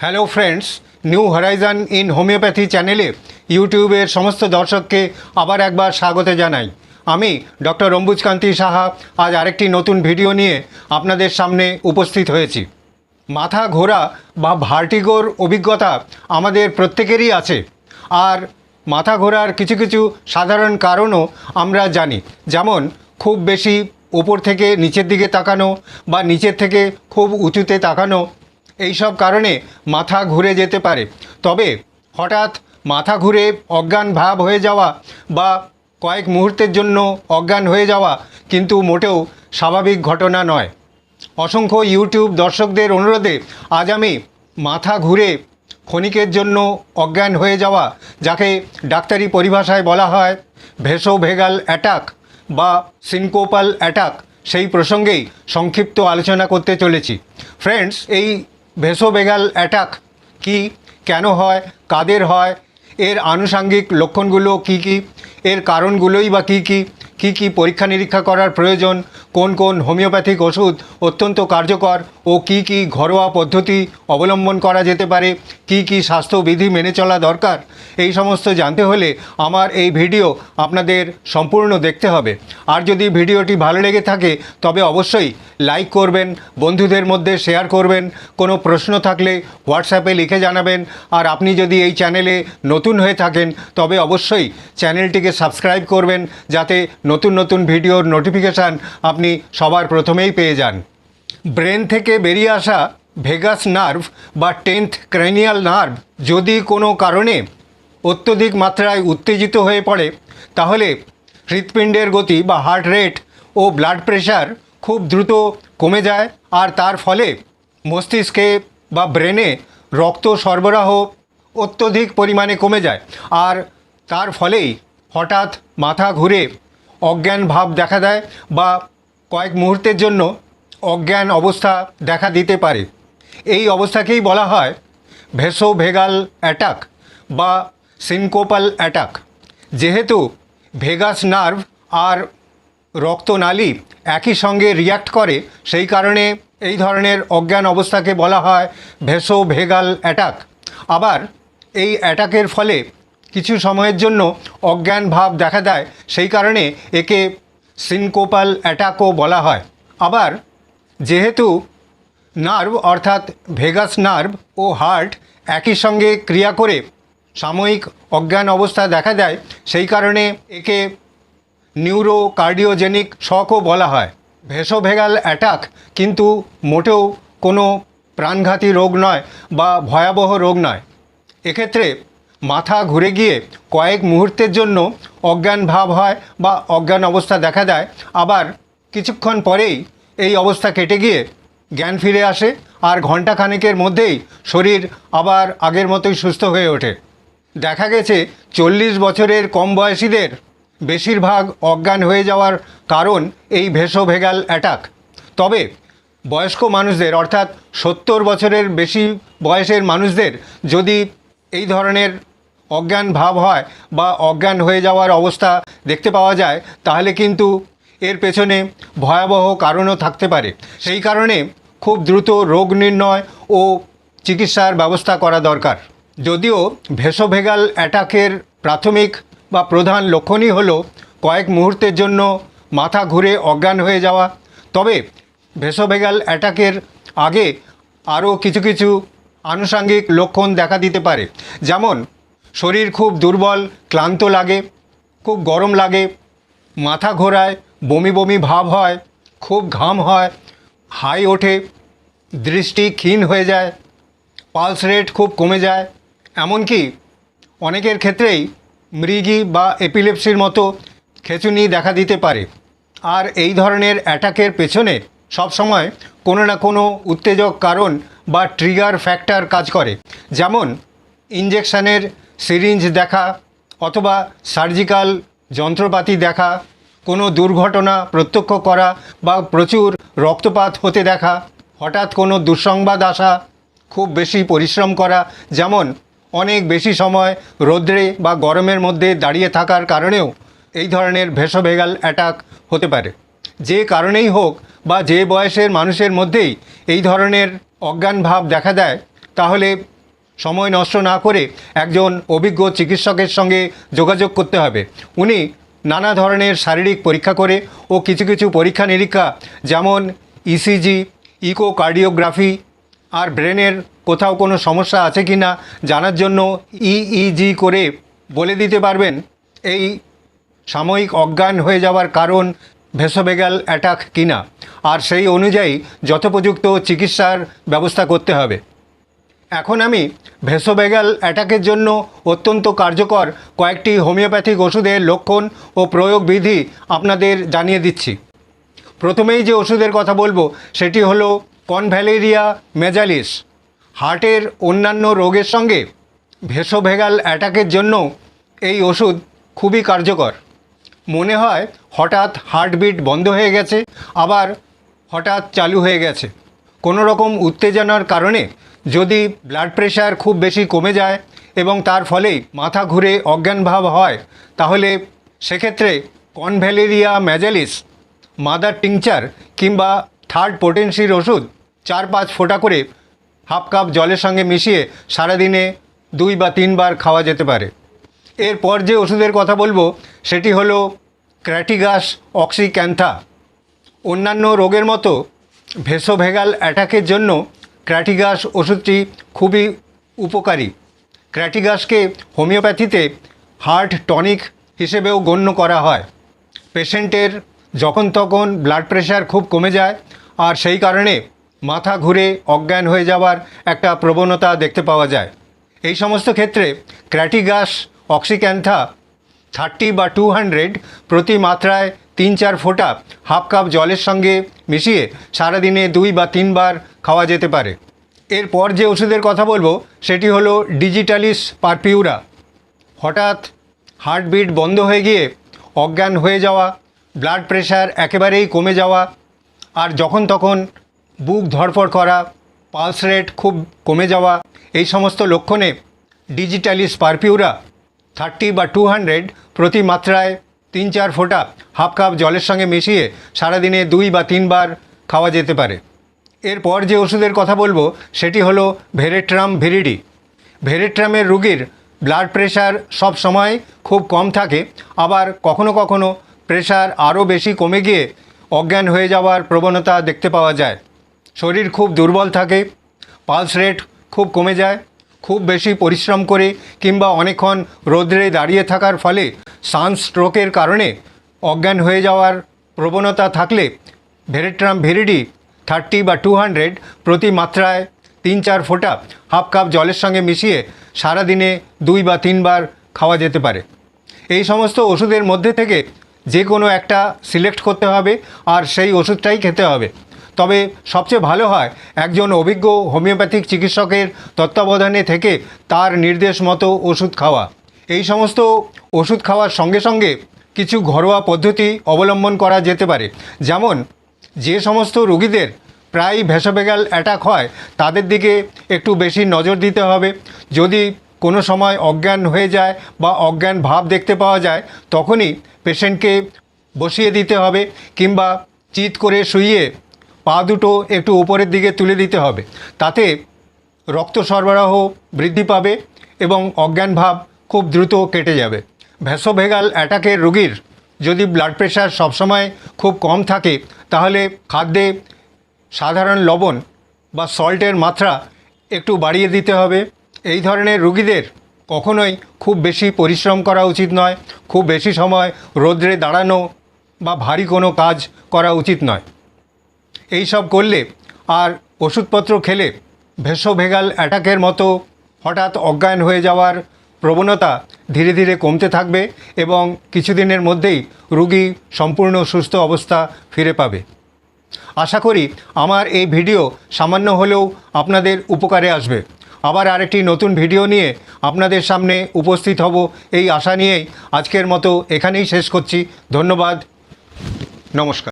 Hello friends new horizon in homoeopathy চ্যানেলে ইউটিউবের সমস্ত দর্শককে আবার একবার স্বাগত জানাই। আমি ডক্টর অম্বুজকান্তি সাহা আজ আরেকটি নতুন ভিডিও নিয়ে আপনাদের সামনে উপস্থিত হয়েছি। মাথা ঘোরা বা ভার্টিগোর অভিজ্ঞতা আমাদের প্রত্যেকেরই আছে। আর মাথা ঘোরার কিছু কিছু সাধারণ কারণও আমরা জানি। যেমন, খুব বেশি ওপর থেকে নিচের দিকে তাকানো বা নিচের থেকে খুব উঁচুতে তাকানো এইসব কারণে মাথা ঘুরে যেতে পারে। তবে হঠাৎ মাথা ঘুরে অজ্ঞান ভাব হয়ে যাওয়া বা কয়েক মুহূর্তের জন্য অজ্ঞান হয়ে যাওয়া কিন্তু মোটেও স্বাভাবিক ঘটনা নয়। অসংখ্য ইউটিউব দর্শকদের অনুরোধে আজ আমি মাথা ঘুরে ক্ষণিকের জন্য অজ্ঞান হয়ে যাওয়া, যাকে ডাক্তারি পরিভাষায় বলা হয় ভেসোভেগাল অ্যাটাক বা সিনকোপাল অ্যাটাক, সেই প্রসঙ্গেই সংক্ষিপ্ত আলোচনা করতে চলেছি। ফ্রেন্ডস, এই ভেসোভেগাল অ্যাটাক কি, কেন হয়, কাদের হয়, এর আনুষাঙ্গিক লক্ষণগুলো কি কি, এর কারণগুলোই বা কী কী কী কী পরীক্ষা নিরীক্ষা করার প্রয়োজন, কোন কোন হোমিওপ্যাথিক ওষুধ অত্যন্ত কার্যকর ও কি কি ঘরোয়া পদ্ধতি অবলম্বন করা যেতে পারে, কি কি স্বাস্থ্যবিধি মেনে চলা দরকার, এই সমস্ত জানতে হলে আমার এই ভিডিও আপনাদের সম্পূর্ণ দেখতে হবে। আর যদি ভিডিওটি ভালো লেগে থাকে, তবে অবশ্যই লাইক করবেন, বন্ধুদের মধ্যে শেয়ার করবেন, কোনো প্রশ্ন থাকলে হোয়াটসঅ্যাপে লিখে জানাবেন, আর আপনি যদি এই চ্যানেলে নতুন হয়ে থাকেন, তবে অবশ্যই চ্যানেলটিকে সাবস্ক্রাইব করবেন, যাতে নতুন নতুন ভিডিওর নোটিফিকেশান আপনি সবার প্রথমেই পেয়ে যান। ব্রেন থেকে বেরিয়ে আসা ভেগাস নার্ভ বা টেন্থ ক্রেনিয়াল নার্ভ যদি কোনো কারণে অত্যধিক মাত্রায় উত্তেজিত হয়ে পড়ে, তাহলে হৃৎপিণ্ডের গতি বা হার্ট রেট ও ব্লাড প্রেশার খুব দ্রুত কমে যায় আর তার ফলে মস্তিষ্কে বা ব্রেনে রক্ত সরবরাহ অত্যধিক পরিমাণে কমে যায়। আর তার ফলেই হঠাৎ মাথা ঘুরে অজ্ঞান ভাব দেখা দেয় বা কয়েক মুহূর্তের জন্য অজ্ঞান অবস্থা দেখা দিতে পারে। এই অবস্থাকেই বলা হয় ভেসোভেগাল অ্যাটাক বা সিনকোপাল অ্যাটাক। যেহেতু ভেগাস নার্ভ আর রক্তনালী একই সঙ্গে রিয়্যাক্ট করে, সেই কারণে এই ধরনের অজ্ঞান অবস্থাকে বলা হয় ভেসোভেগাল অ্যাটাক। আবার এই অ্যাটাকের ফলে কিছু সময়ের জন্য অজ্ঞান ভাব দেখা দেয়, সেই কারণে একে সিনকোপাল অ্যাটাকও বলা হয়। আবার, যেহেতু নার্ভ অর্থাৎ ভেগাস নার্ভ ও হার্ট একই সঙ্গে ক্রিয়া করে সাময়িক অজ্ঞান অবস্থা দেখা দেয়, সেই কারণে একে নিউরো কার্ডিওজেনিক শকও বলা হয়। ভেসোভেগাল অ্যাটাক কিন্তু মোটেও কোনো প্রাণঘাতী রোগ নয় বা ভয়াবহ রোগ নয়। এক্ষেত্রে মাথা ঘুরে গিয়ে কয়েক মুহূর্তের জন্য অজ্ঞান ভাব হয় বা অজ্ঞান অবস্থা দেখা দেয়। আবার কিছুক্ষণ পরেই এই অবস্থা কেটে গিয়ে জ্ঞান ফিরে আসে আর ঘণ্টাখানেকের মধ্যেই শরীর আবার আগের মতোই সুস্থ হয়ে ওঠে। দেখা গেছে চল্লিশ বছরের কম বয়সীদের বেশিরভাগ অজ্ঞান হয়ে যাওয়ার কারণ এই ভেসোভেগাল অ্যাটাক। তবে বয়স্ক মানুষদের অর্থাৎ সত্তর বছরের বেশি বয়সের মানুষদের যদি এই ধরনের অজ্ঞান ভাব হয় বা অজ্ঞান হয়ে যাওয়ার অবস্থা দেখতে পাওয়া যায়, তাহলে কিন্তু এর পেছনে ভয়াবহ কারণও থাকতে পারে। সেই কারণে খুব দ্রুত রোগ নির্ণয় ও চিকিৎসার ব্যবস্থা করা দরকার। যদিও ভেসোভেগাল অ্যাটাকের প্রাথমিক বা প্রধান লক্ষণই হলো কয়েক মুহূর্তের জন্য মাথা ঘুরে অজ্ঞান হয়ে যাওয়া। তবে ভেসোভেগাল অ্যাটাকের আগে আরও কিছু কিছু আনুষাঙ্গিক লক্ষণ দেখা দিতে পারে। যেমন শরীর খুব দুর্বল, ক্লান্ত লাগে, খুব গরম লাগে, মাথা ঘোরায়, বমি বমি ভাব হয়, খুব ঘাম হয়, হাই ওঠে, দৃষ্টি ক্ষীণ হয়ে যায়, পালস রেট খুব কমে যায়। এমনকি অনেকের ক্ষেত্রেই মৃগি বা এপিলেপসির মতো খেচুনি দেখা দিতে পারে। আর এই ধরনের অ্যাটাকের পেছনে সবসময় কোনো না কোনো উত্তেজক কারণ বা ট্রিগার ফ্যাক্টর কাজ করে। যেমন ইঞ্জেকশানের সিরিঞ্জ দেখা অথবা সার্জিক্যাল যন্ত্রপাতি দেখা, কোনো দুর্ঘটনা প্রত্যক্ষ করা বা প্রচুর রক্তপাত হতে দেখা, হঠাৎ কোনো দুঃসংবাদ আসা, খুব বেশি পরিশ্রম করা, যেমন অনেক বেশি সময় রোদ্রে বা গরমের মধ্যে দাঁড়িয়ে থাকার কারণেও এই ধরনের ভেসোভেগাল অ্যাটাক হতে পারে। যে কারণেই হোক বা যে বয়সের মানুষের মধ্যেই এই ধরনের অজ্ঞান ভাব দেখা দেয়, তাহলে সময় নষ্ট না করে একজন অভিজ্ঞ চিকিৎসকের সঙ্গে যোগাযোগ করতে হবে। উনি নানা ধরনের শারীরিক পরীক্ষা করে ও কিছু কিছু পরীক্ষা নিরীক্ষা যেমন E ইসিজি ইকোকার্ডিওগ্রাফি আর ব্রেনের কোথাও কোনো সমস্যা আছে কি না জানার জন্য ইইজি করে বলে দিতে পারবেন। এই সাময়িক অজ্ঞান হয়ে যাওয়ার কারণ ভেসোভেগাল অ্যাটাক কিনা আর সেই অনুযায়ী যথোপযুক্ত চিকিৎসার ব্যবস্থা করতে হবে। এখন আমি ভেসোভেগাল অ্যাটাকের জন্য অত্যন্ত কার্যকর কয়েকটি হোমিওপ্যাথিক ওষুধের লক্ষণ ও প্রয়োগ বিধি আপনাদের জানিয়ে দিচ্ছি। প্রথমেই যে ওষুধের কথা বলব, সেটি হলো কনভ্যালেরিয়া মেজালিস। হার্টের অন্যান্য রোগের সঙ্গে ভেসোভেগাল অ্যাটাকের জন্য এই ওষুধ খুবই কার্যকর। মনে হয় হঠাৎ হার্টবিট বন্ধ হয়ে গেছে, আবার হঠাৎ চালু হয়ে গেছে। কোনো রকম উত্তেজনার কারণে যদি ব্লাড প্রেশার খুব বেশি কমে যায় এবং তার ফলেই মাথা ঘুরে অজ্ঞানভাব হয়, তাহলে সেক্ষেত্রে কনভ্যালেরিয়া ম্যাজালিস মাদার টিংচার কিংবা থার্ড পোটেন্সির ওষুধ চার পাঁচ ফোঁটা করে হাফ কাপ জলের সঙ্গে মিশিয়ে সারাদিনে দুই বা তিনবার খাওয়া যেতে পারে। এরপর যে ওষুধের কথা বলব, সেটি হলো ক্র্যাটিগাস অক্সিক্যান্থা অন্যান্য রোগের মতো ভেসোভেগাল অ্যাটাকের জন্য ক্র্যাটিগাস ওষুধটি খুবই উপকারী। ক্র্যাটিগাসকে হোমিওপ্যাথিতে হার্ট টনিক হিসেবেও গণ্য করা হয়। পেশেন্টের যখন তখন ব্লাড প্রেশার খুব কমে যায় আর সেই কারণে মাথা ঘুরে অজ্ঞান হয়ে যাওয়ার একটা প্রবণতা দেখতে পাওয়া যায়। এই সমস্ত ক্ষেত্রে ক্র্যাটিগাস অক্সিক্যান্থা থার্টি বা টু হান্ড্রেড প্রতি মাত্রায় তিন চার ফোঁটা হাফ কাপ জলের সঙ্গে মিশিয়ে সারাদিনে দুই বা তিনবার খাওয়া যেতে পারে। এরপর যে ওষুধের কথা বলব, সেটি হলো ডিজিটালিস পারপিউরা। হঠাৎ হার্টবিট বন্ধ হয়ে গিয়ে অজ্ঞান হয়ে যাওয়া, ব্লাড প্রেশার একেবারেই কমে যাওয়া, আর যখন তখন বুক ধড়ফড় করা, পালস রেট খুব কমে যাওয়া, এই সমস্ত লক্ষণে ডিজিটালিস পারপিউরা থার্টি বা টু হান্ড্রেড প্রতি মাত্রায় তিন চার ফোঁটা হাফ কাপ জলের সঙ্গে মিশিয়ে সারাদিনে দুই বা তিনবার খাওয়া যেতে পারে। এরপর যে ওষুধের কথা বলব, সেটি হলো ভেরেট্রাম ভিরিডি। ভেরেট্রামের রুগীর ব্লাড প্রেশার সব সময় খুব কম থাকে, আবার কখনো কখনো প্রেশার আরও বেশি কমে গিয়ে অজ্ঞান হয়ে যাওয়ার প্রবণতা দেখতে পাওয়া যায়। শরীর খুব দুর্বল থাকে পালস রেট খুব কমে যায় খুব বেশি পরিশ্রম করে কিংবা অনেকক্ষণ রোদ্রে দাঁড়িয়ে থাকার ফলে সানস্ট্রোকের কারণে অজ্ঞান হয়ে যাওয়ার প্রবণতা থাকলে ভেরেট্রাম ভেরিডি থার্টি বা টু হান্ড্রেড প্রতি মাত্রায় তিন চার ফোঁটা হাফ কাপ জলের সঙ্গে মিশিয়ে সারাদিনে দুই বা তিনবার খাওয়া যেতে পারে। এই সমস্ত ওষুধের মধ্যে থেকে যে কোনো একটা সিলেক্ট করতে হবে আর সেই ওষুধটাই খেতে হবে। তবে সবচেয়ে ভালো হয়, একজন অভিজ্ঞ হোমিওপ্যাথিক চিকিৎসকের তত্ত্বাবধানে থেকে তার নির্দেশ মতো ওষুধ খাওয়া। এই সমস্ত ওষুধ খাওয়ার সঙ্গে সঙ্গে কিছু ঘরোয়া পদ্ধতি অবলম্বন করা যেতে পারে। যেমন, যে সমস্ত রুগীদের প্রায় ভেসোভেগাল অ্যাটাক হয়, তাদের দিকে একটু বেশি নজর দিতে হবে। যদি কোনো সময় অজ্ঞান হয়ে যায় বা অজ্ঞান ভাব দেখতে পাওয়া যায়, তখনই পেশেন্টকে বসিয়ে দিতে হবে কিংবা চিৎ করে শুইয়ে পা দুটো একটু উপরের দিকে তুলে দিতে হবে। তাতে রক্ত সরবরাহ বৃদ্ধি পাবে এবং অজ্ঞান ভাব খুব দ্রুত কেটে যাবে। ভ্যাসোভেগাল অ্যাটাকের রোগীর যদি ব্লাড প্রেশার সবসময় খুব কম থাকে, তাহলে খাদ্যে সাধারণ লবণ বা সল্টের মাত্রা একটু বাড়িয়ে দিতে হবে। এই ধরনের রুগীদের কখনোই খুব বেশি পরিশ্রম করা উচিত নয়। খুব বেশি সময় রোদ্রে দাঁড়ানো বা ভারী কোনো কাজ করা উচিত নয়। এই সব করলে আর ওষুধপত্র খেলে ভেসোভেগাল অ্যাটাকের মতো হঠাৎ অজ্ঞান হয়ে যাওয়ার প্রবণতা ধীরে ধীরে কমতে থাকবে এবং কিছুদিনের মধ্যেই রুগী সম্পূর্ণ সুস্থ অবস্থা ফিরে পাবে। আশা করি আমার এই ভিডিও সামান্য হলেও আপনাদের উপকারে আসবে। আবার আরেকটি নতুন ভিডিও নিয়ে আপনাদের সামনে উপস্থিত হব এই আশা নিয়েই আজকের মতো এখানেই শেষ করছি। ধন্যবাদ। নমস্কার।